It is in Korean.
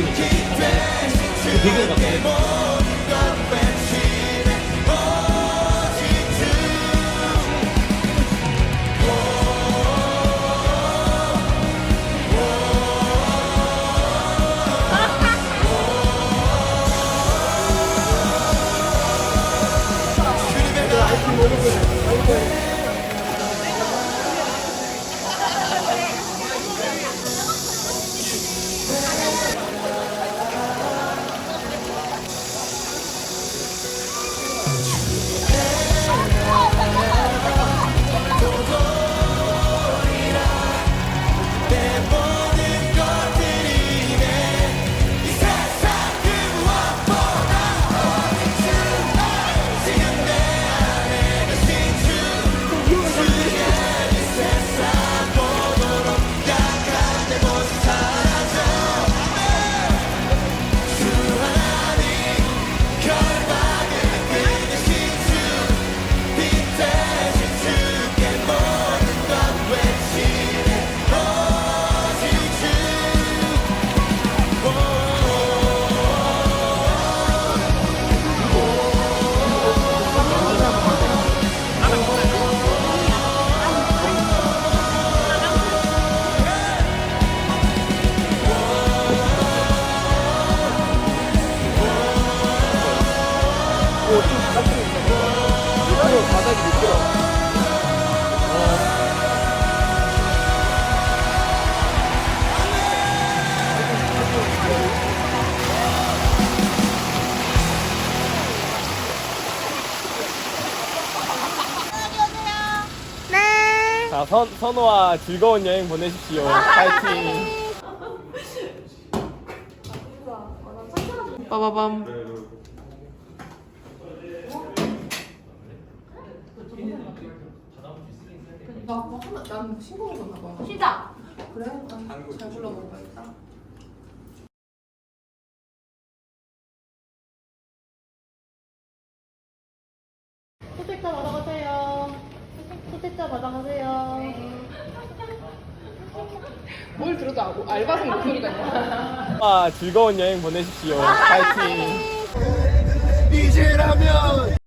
느낌이죠. 그 비교가 뭐예요? 있고 쭉 갈수 있고 밑으로 바닥이 밑으로 네. 자, 선, 선호와 즐거운 여행 보내십시오. 파이팅! 빠바밤. 네, 나 그거 하나, 난 신고 먹었나 봐. 시작. 그래? 아, 잘 골라 먹어야겠다. 소택자 받아가세요. 소택자 받아가세요. 뭘 들어도 아- 알바생 목소리가 있 아, 즐거운 여행 보내십시오. 아, 파이팅. 네. 이제라면